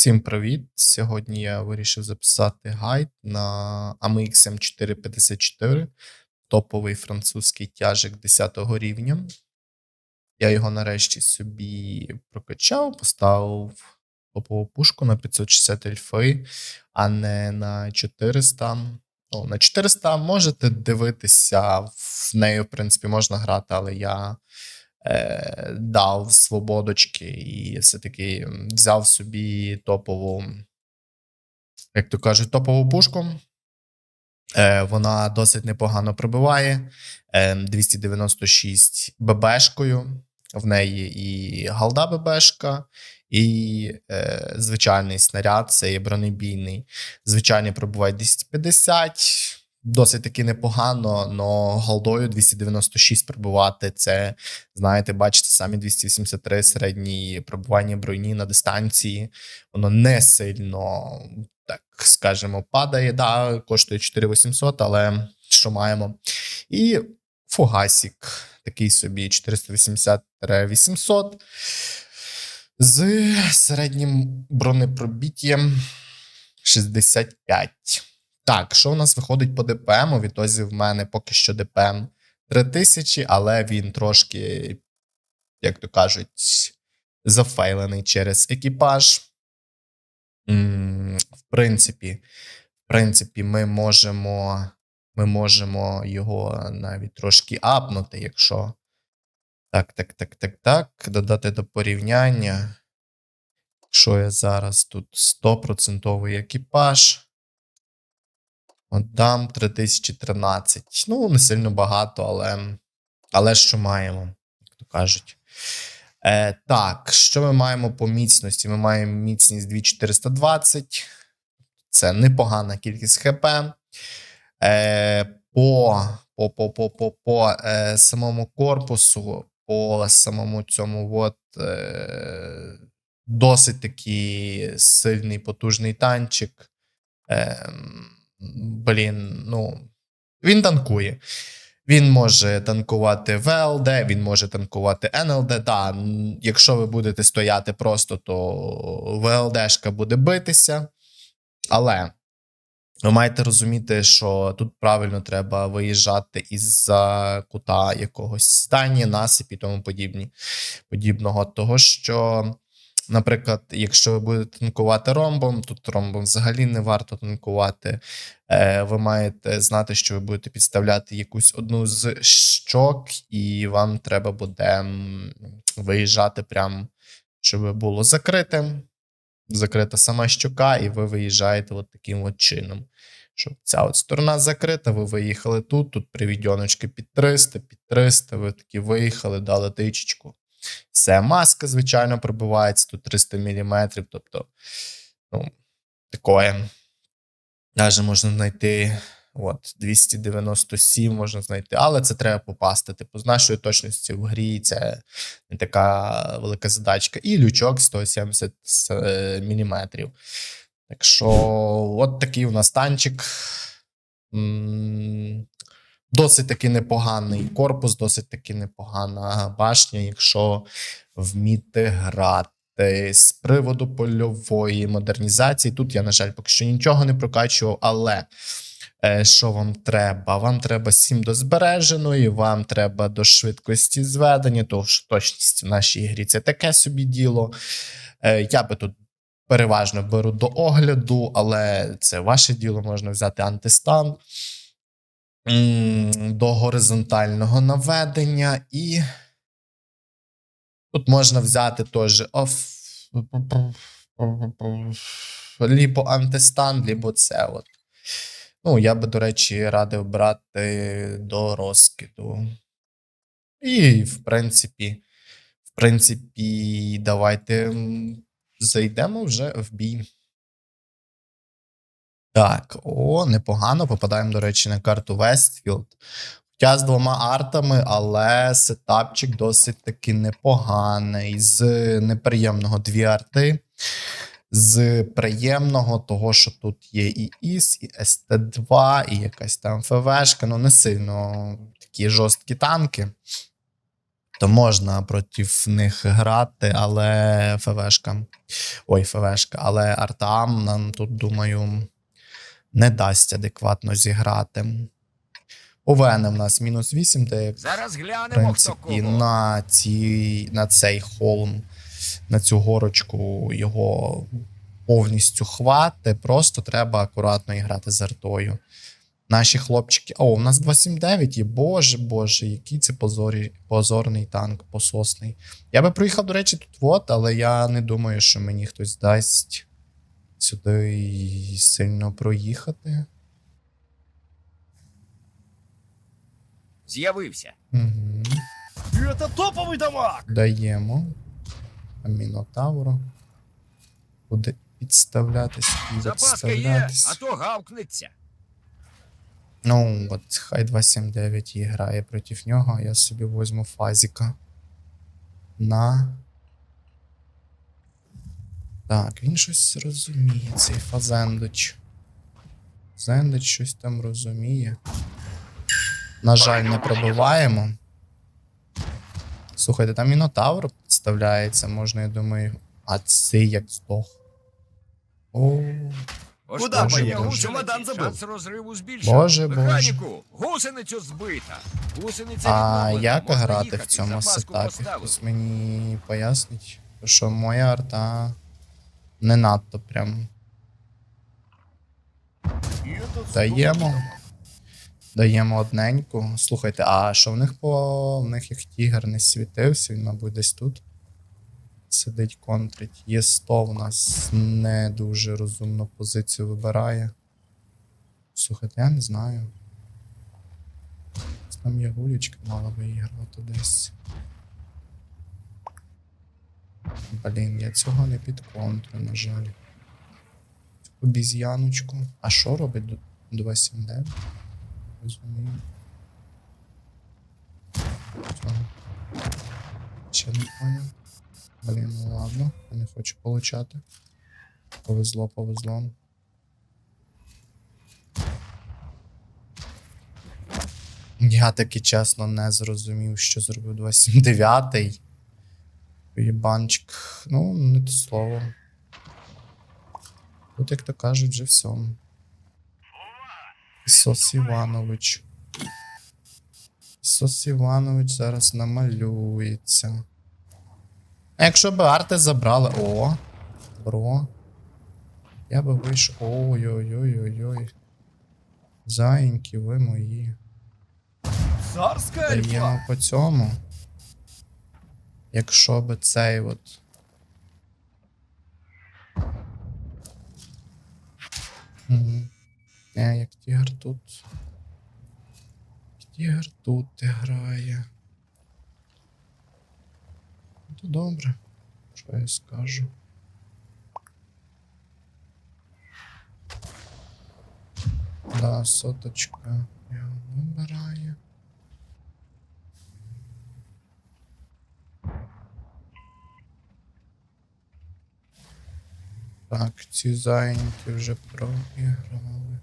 Всім привіт! Сьогодні я вирішив записати гайд на AMX M454, топовий французький тяжик 10 рівня. Я його нарешті собі прокачав, поставив топову пушку на 560 ельфи, а не на 400. Ну, на 400 можете дивитися, в неї, в принципі, можна грати, але я е, дав свободочки і все-таки взяв собі топову, як то кажуть, топову пушку. Е, вона досить непогано пробиває. Е, 296 ББшкою. В неї і галда ББшка, і е, звичайний снаряд, це є бронебійний. Звичайний пробуває 250, досить таки непогано, але голдою 296 пробувати. Це, знаєте, бачите, самі 283 середній пробування броні на дистанції. Воно не сильно, так скажемо, падає. Да, коштує 4800, але що маємо? І фугасік, такий собі 480-800. З середнім бронепробіттям 65. Так, що у нас виходить по ДПМ? У відтозі в мене поки що ДПМ 3000, але він трошки, як то кажуть, зафейлений через екіпаж. В принципі, в принципі, ми можемо, ми можемо його навіть трошки апнути, якщо. Так, так, так, так, так. Додати до порівняння. Якщо я зараз тут 100% екіпаж. От дам 3013. Ну, не сильно багато, але, але що маємо, як то кажуть. Е, Так, що ми маємо по міцності? Ми маємо міцність 2420. Це непогана кількість ХП. Е, По по, по, по, по, по е, самому корпусу, по самому цьому от, е, досить такий сильний потужний танчик. Е, блін, ну, він танкує. Він може танкувати ВЛД, він може танкувати НЛД. Да, якщо ви будете стояти просто, то ВЛДшка буде битися. Але ви маєте розуміти, що тут правильно треба виїжджати із-за кута якогось здання, насипі і тому подібні, подібного. Того, що, наприклад, якщо ви будете танкувати ромбом, тут ромбом взагалі не варто танкувати. Е, ви маєте знати, що ви будете підставляти якусь одну з щок, і вам треба буде виїжджати прям, щоб було закритим. Закрита сама щока, і ви виїжджаєте от таким от чином. Щоб ця от сторона закрита, ви виїхали тут, тут привідьоночки під 300, під 300, ви такі виїхали, дали тичечку. Все, маска, звичайно, пробивається тут 300 мм, тобто, ну, такое. Даже можна знайти от, 297 можна знайти, але це треба попасти. Типу, з нашої точності в грі це не така велика задачка. І лючок 170 мм. Так що, от такий у нас танчик. Досить таки непоганий корпус, досить таки непогана башня, якщо вміти грати. З приводу польової модернізації, тут я, на жаль, поки що нічого не прокачував, але е, що вам треба? Вам треба 7 до збереженої, вам треба до швидкості зведення, тому що точність в нашій грі це таке собі діло. Е, я би тут переважно беру до огляду, але це ваше діло, можна взяти антистан. До горизонтального наведення і тут можна взяти теж оф... лібо антистан, лібо це от. Ну, я би, до речі, радив брати до розкиду. І, в принципі, в принципі, давайте зайдемо вже в бій. Так, о, непогано. Попадаємо, до речі, на карту Вестфілд. Хоча з двома артами, але сетапчик досить таки непоганий. З неприємного дві арти. З приємного того, що тут є і ІС, і СТ2, і якась там ФВшка. Ну, не сильно такі жорсткі танки. То можна проти них грати, але ФВшка. Ой, ФВшка, але Артам нам тут, думаю, не дасть адекватно зіграти. У Вене в нас мінус 8, де Зараз в глянемо, хто кого. на, ці, на цей холм, на цю горочку його повністю хвати. Просто треба акуратно і грати з артою. Наші хлопчики. О, у нас 279 є. Боже, боже, який це позорі, позорний танк, пососний. Я би проїхав, до речі, тут вот, але я не думаю, що мені хтось дасть сюди і сильно проїхати. З'явився. Угу. Это топовый дамаг! Даємо. Мінотавру. Буде підставлятись і Запаска є, а то гавкнеться. Ну, от хай 279 і грає проти нього, а я собі возьму фазіка. На. Так, він щось розуміє, цей фазендич. Фазендич щось там розуміє. На жаль, не пробиваємо. Слухайте, там Мінотавр підставляється, можна, я думаю. А цей як здох. О, Куда Боже, поїхав? Боже. Чемодан забув. Шанс розриву збільшив. Боже, Боже. Механіку, гусеницю збита. Гусениця А як грати в цьому сетапі? Хтось мені пояснить, що моя арта не надто прям даємо. Даємо одненьку. Слухайте, а що в них по. В них як тігр не світився, він, мабуть, десь тут сидить, контрить. Є 100 в нас не дуже розумну позицію вибирає. Слухайте, я не знаю. Там є гулічка, мала би грати десь. Блін, я цього не підконтрю, на жаль. Цю Обіз'яночку. А що робить 279? Розумію. Цього. Ще не поняв. Блін, ну ладно, я не хочу получати. Повезло, повезло. Я таки чесно не зрозумів, що зробив 279. Єбанчик. Ну, не те слово. Тут, як то кажуть, вже все. Ісос Іванович. Ісос Іванович зараз намалюється. А якщо б арти забрали. О! Бро. Я би вийшов. Ой-ой-ой-ой-ой. Заїньки, ви мої. Даємо альфа! по цьому. Якщо би цей от. Угу. Не, як тігр тут. Тігр тут грає. Ну, То добре. Що я скажу? Да, соточка його вибирає. Так, ці зайняті вже проіграли.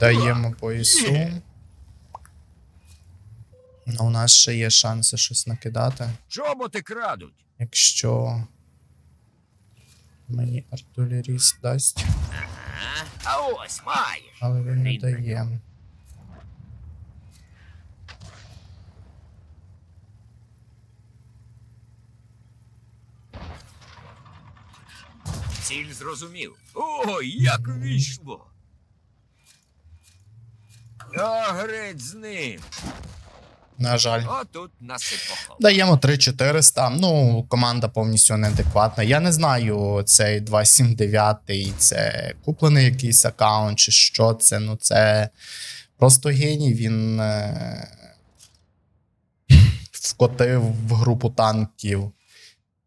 Даємо по ісу. Ну, У нас ще є шанси щось накидати. Чоботи крадуть. Якщо мені артилеріст дасть, А, ось маєш. але він не дає. Ціль зрозумів. О, як війшло. А греть з ним. На жаль. Даємо 3400. Ну, команда повністю неадекватна. Я не знаю, цей 279 це куплений якийсь аккаунт, чи що це. Ну, це просто геній. Він е... вкотив в групу танків.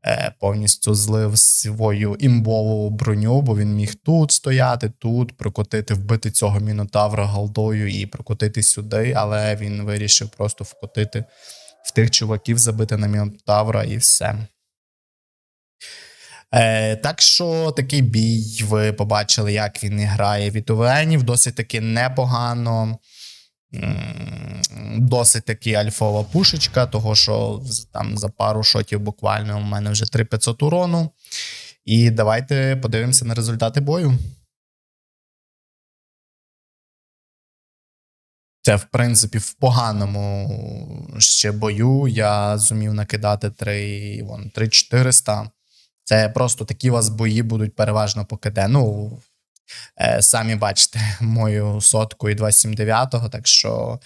Е, повністю злив свою імбову броню, бо він міг тут стояти, тут прокотити, вбити цього мінотавра голдою і прокотити сюди, але він вирішив просто вкотити в тих чуваків, забити на мінотавра і все. Е, так що такий бій, ви побачили, як він грає від Увенів. Досить таки непогано. Досить таки альфова пушечка, того що там за пару шотів буквально у мене вже 3500 урону. І давайте подивимося на результати бою. Це, в принципі, в поганому ще бою я зумів накидати 3, вон, 3400. Це просто такі у вас бої будуть переважно по КД. Ну, самі бачите мою сотку і 279-го, так що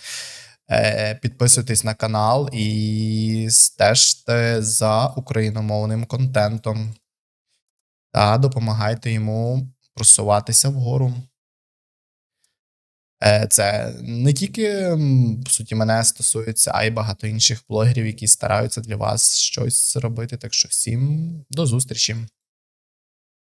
е, підписуйтесь на канал і стежте за україномовним контентом. Та допомагайте йому просуватися вгору. Е, Це не тільки, по суті, мене стосується, а й багато інших блогерів, які стараються для вас щось робити. Так що всім до зустрічі.